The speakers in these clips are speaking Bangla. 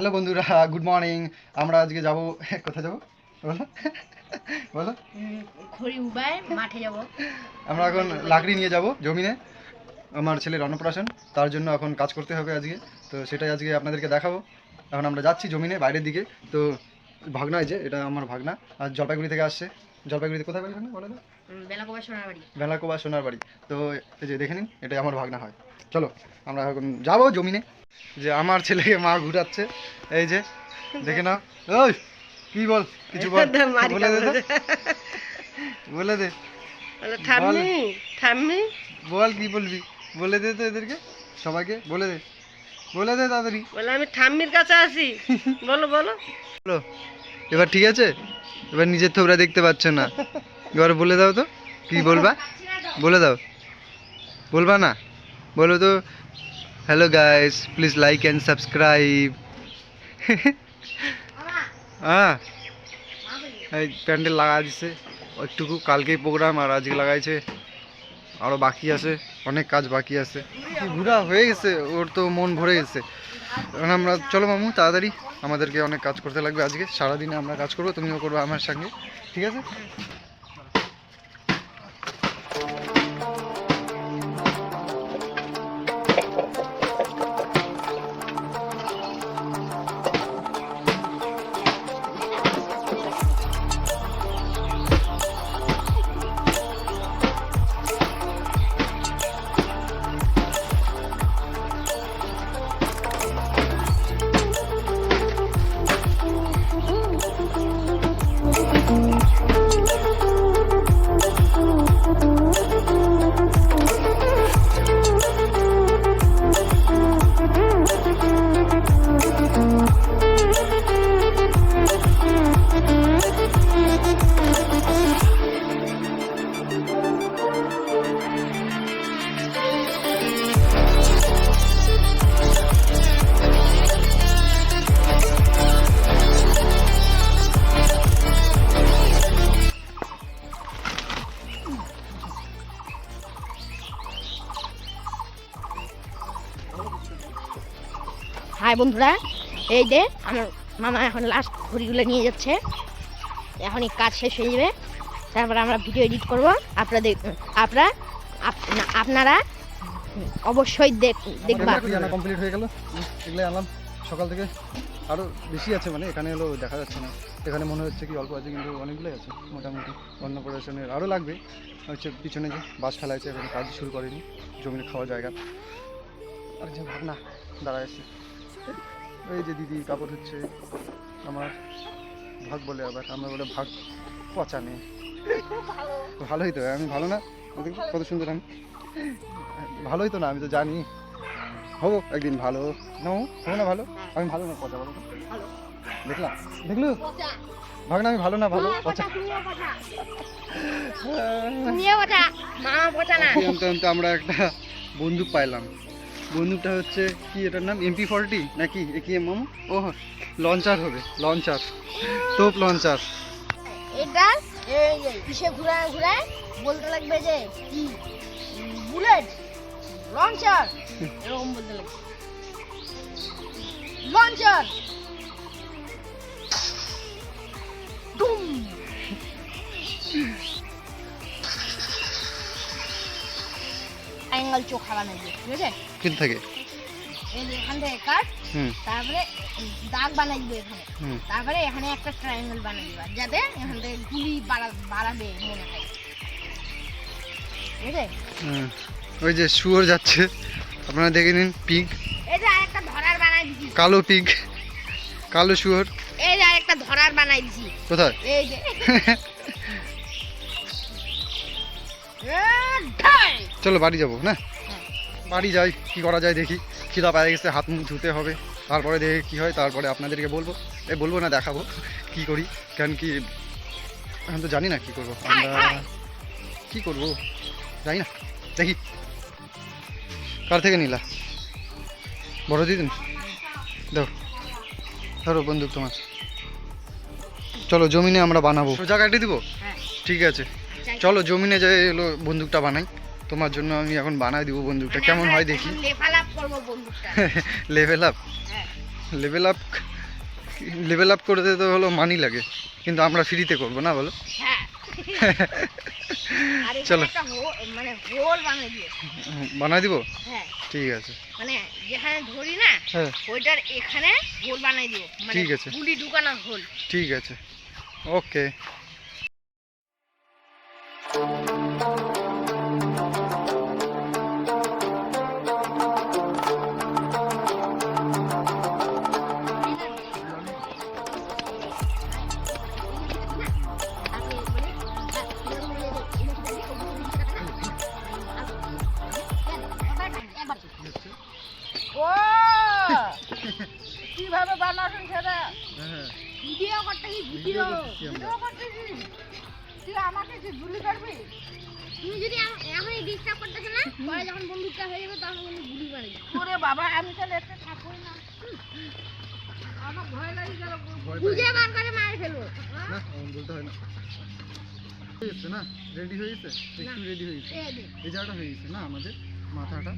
হ্যালো বন্ধুরা গুড মর্নিং। আমরা আজকে যাব কোথায় যাব? বলো। বলো। খড়ি উবায় মাঠে যাব। আমরা এখন লাকড়ি নিয়ে যাব জমিনে। আমার ছেলের অন্নপ্রাশন তার জন্য এখন কাজ করতে হবে আজকে। তো সেটাই আজকে আপনাদেরকে দেখাবো। এখন আমরা যাচ্ছি জমিনে বাইরের দিকে। তো ভাগনা যে এটা আমার ভাগনা। আর জলপাইগুড়ি থেকে আসছে। জলপাইগুড়িতে কোথায় বাড়ি ভাগনা বলে উম, সোনার বাড়ি। বেলাকোবা সোনার বাড়ি। তো এই যে দেখে নিন এটা আমার ভাগনা হয়। চলো আমরা এখন যাব জমিনে। যে আমার ছেলেকে মা ঘুরাচ্ছে। এই যে দেখে নাও। ওই কি বল কিছু বল। বলে দে বলে দে। ঠাম্মি ঠাম্মি। বল কি বলবি? বলে দে তো এদেরকে সবাইকে বলে দে। বলে দে তাড়াতাড়ি বলে আমি ঠাম্মির কাছে আছি বলো বলো। বলো। এবার ঠিক আছে? এবার নিজের থোবরা দেখতে পাচ্ছ না। এবার বলে দাও তো কি বলবা? বলে দাও। বলবা না? বলো তো hello guys please like and subscribe হ্যাঁ এই প্যান্ডেল লাগা দিছে। একটুকু কালকেই প্রোগ্রাম আর আজকে লাগাইছে। আরও বাকি আছে। অনেক কাজ বাকি আছে। ঘোরা হয়ে গেছে? ওর তো মন ভরে গেছে। এখন আমরা চলো মামু তাড়াতাড়ি। আমাদেরকে অনেক কাজ করতে লাগবে আজকে। সারাদিনে আমরা কাজ করব তুমিও করবে আমার সঙ্গে। ঠিক আছে? হাই বন্ধুরা, এই যে আমার মামা এখন লাস্ট ঘড়িগুলো নিয়ে যাচ্ছে। এখনই কাজ শেষ হয়ে যাবে। তারপরে আমরা ভিডিও এডিট করব। আপনাদের, আপনারা, আপ- আপনারা অবশ্যই দেখ, দেখবা। কমপ্লিট হয়ে গেল। এগুলো আনলাম সকাল থেকে। আরও বেশি আছে মানে এখানে হলো দেখা যাচ্ছে না। এখানে মনে হচ্ছে কি অল্প আছে, কিন্তু অনেকগুলোই আছে, মোটামুটি। অন্য প্রদর্শনের আরও লাগবে। হচ্ছে পিছনে যে বাস ফেলা আছে এখানে কাজ শুরু করেনি। জমিনে খাওয়া জায়গা। আর যে ভাবনা, দাঁড়ায় আছে। এই যে দিদি কাপড় হচ্ছে আমার ভাগ বলে আবার আমরা বলে ভাগ পচা নেই। ভালোই তো আমি ভালো না? কত সুন্দর আমি। ভালোই তো না আমি তো জানি। হব একদিন ভালো। না হব না ভালো? আমি ভালো না পচা বলো। দেখলাম। দেখলু? ভাগ না আমি ভালো না ভালো পচা। আমরা একটা বন্দুক পাইলাম। বন্দুকটা হচ্ছে কি এটার নাম? এমপি ফর্টি নাকি? এ কি মামু? ও লঞ্চার হবে লঞ্চার তোপ লঞ্চার এটা কিসে ঘুরায় ঘুরায়? বলতে লাগবে যে কি? বুলেট লঞ্চার এরকম বলতে লাগবে। লঞ্চার অ্যাঙ্গেল চোখা বানাই দিয়ে ঠিক আছে কিন থাকে? এই যে এখান থেকে কাট তারপরে দাগ বানাই দিবে এখানে তারপরে এখানে একটা ট্রায়াঙ্গেল বানিয়ে দিবা যাতে এখান থেকে গুলি বাড়াবে মনে হয়। ঠিক আছে ওই যে শুয়োর যাচ্ছে আপনারা দেখে নিন পিগ এই যে আরেকটা ধরার বানাই দিছি কালো পিগ কালো শুয়োর। এই যে আরেকটা ধরার বানাই দিছি কোথায়? এই যে। চলো বাড়ি যাব না? বাড়ি যাই কি করা যায় দেখি। খিদা পায়ে গেছে হাত মুখ ধুতে হবে। তারপরে দেখে কি হয় তারপরে আপনাদেরকে বলব। এ বলব না দেখাবো কি করি। কেন কি এখন তো জানি না কি করব। আমরা কি করব? জানি না। দেখি। কার থেকে নিলা? বড় দিদিন দাও। ধরো বন্দুক তোমার। চলো জমিনে আমরা বানাবো। সোজা কাটি দিব? হ্যাঁ। ঠিক আছে। চলো জমিনে যাই এলো বন্দুকটা বানাই। তোমার জন্য আমি এখন বানাই দিব বন্দুকটা। কেমন হয় দেখি? Level up level up level up করতে তো হলো মানি লাগে। কিন্তু আমরা ফ্রিতে করব না বলো? হ্যাঁ। চলো। মানে বানাই দিব? হ্যাঁ। ঠিক আছে। মানে যেখানে ধরি না হ্যাঁ। ওইটার এখানে হোল বানাই দিব। মানে ঠিক আছে। গুলি ঢুকানোর হোল ঠিক আছে। ওকে তুই আমাকে গুলি করবি? তুমি যদি এখনই ডিস্টার্ব করতেছ না পরে যখন বন্ধুটা হয়ে যাবে তখন কিন্তু গুলি মারি ওরে বাবা আমি তাহলে একটা থাকবই না। আমার ভয় লাগে গেল বুঝে বার করে মার ফেলব। না বলতে হয় না। না? রেডি হয়ে গেছে? একটু রেডি হয়ে গেছে। এই জায়গাটা হয়ে গেছে না আমাদের মাথাটা?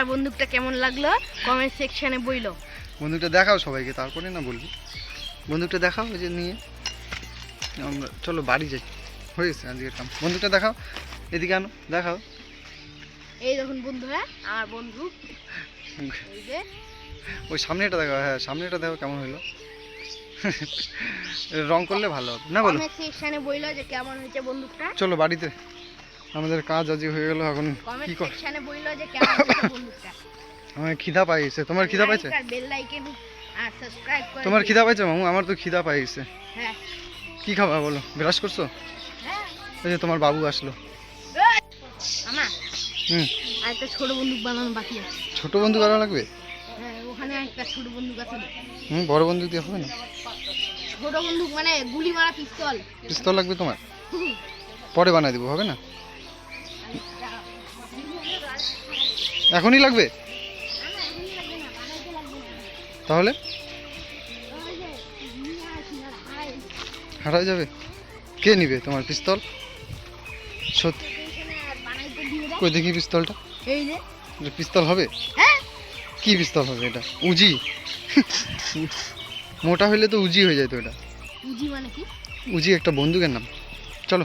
আমার বন্দুকটা কেমন লাগল? কমেন্ট সেকশনে বইলো। বন্দুকটা দেখাও সবাইকে তারপরে না বলবি? বন্দুকটা দেখাও ওই যে নিয়ে। আমরা চলো বাড়ি যাই। হয়ে গেছে আজকের কাম। বন্দুকটা দেখাও এদিকে আনো দেখাও। এই দেখুন বন্ধুরা আমার বন্ধু। এই যে। ওই সামনেটা দেখাও হ্যাঁ সামনেটা দেখো কেমন হলো রং করলে ভালো হবে। না বলো। সেকশনে বইলো যে কেমন হয়েছে বন্দুকটা। চলো বাড়িতে। আমাদের কাজ আজকে হয়ে গেল এখন কি কর আমার খিদা পাইছে। তোমার খিদা পাইছে? বেল লাইকেন আর সাবস্ক্রাইব করে তোমার। খিদা পাইছে মামু? আমার তো খিদা পাইছে। হ্যাঁ। কি খাবা বলো? ব্রাশ করছ? হ্যাঁ। এই যে তোমার বাবু আসলো। হুম। আর একটা ছোট বন্দুক বানানো বাকি আছে। ছোট বন্ধু করা লাগবে? হ্যাঁ ওখানে একটা ছোট বন্দুক আছে। হুম বড় বন্ধু দিয়ে হবে না? ছোট বন্দুক মানে গুলি মারা পিস্তল। পিস্তল লাগবে তোমার? পরে বানাই দিব হবে না? এখনই লাগবে? তাহলে? হারাই যাবে। কে নিবে তোমার পিস্তল? সত্যি কই দেখি পিস্তলটা। এই যে এটা পিস্তল হবে? হ্যাঁ? কি পিস্তল হবে এটা? উজি। মোটা হইলে তো উজি হয়ে যায় তো এটা। বুঝি মানে কি? উজি একটা বন্দুকের নাম। চলো।